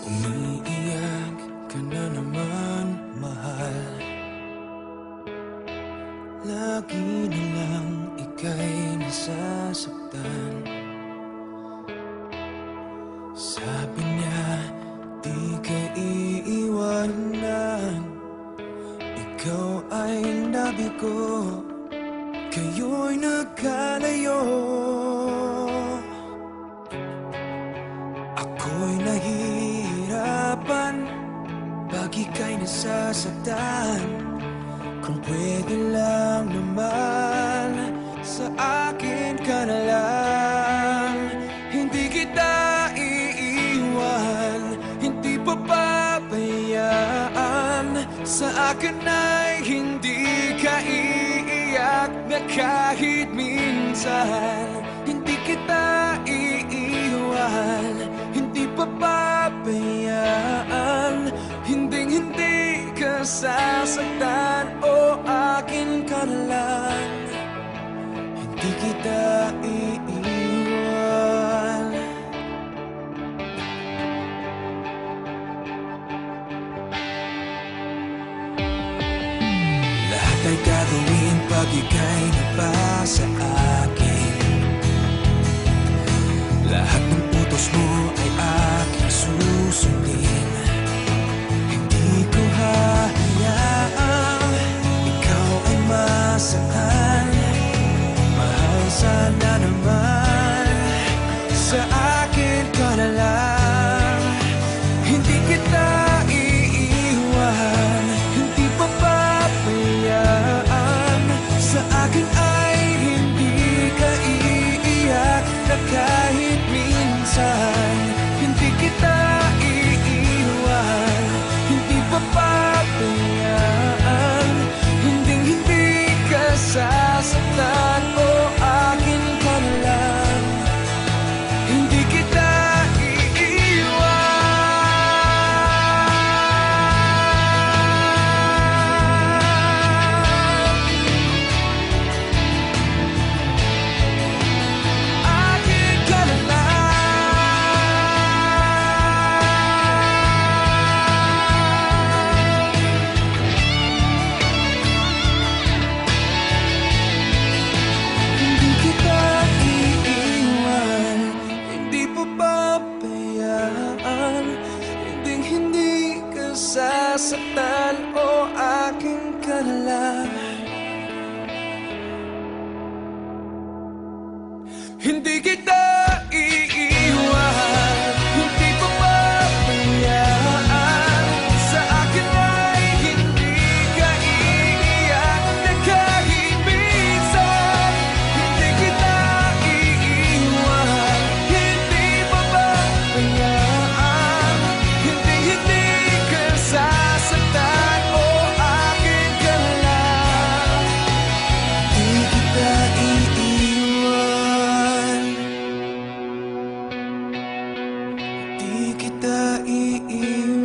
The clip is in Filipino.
Umiiyak ka na naman, mahal. Lagi lang ika'y nasasaktan. Sabi niya, di ka iiwanan. Ikaw ay nabigo Kayo'y nagkalayo. Ako'y nahihirapan. Pag ika'y nasasaktan. Kung pwede lang naman Sa akin ka na lang. Hindi kita iiwan Hindi papabayaan Sa akin ay Na kahit minsan Hindi kita iiwan. Hindi papabayaan Hinding hindi ka sasaktan O akin ka lang Hindi kita iiwan. Lahat ay gagawin pag ika'y rasa sasaktan O akin ka na lang Hindi kita iiwan.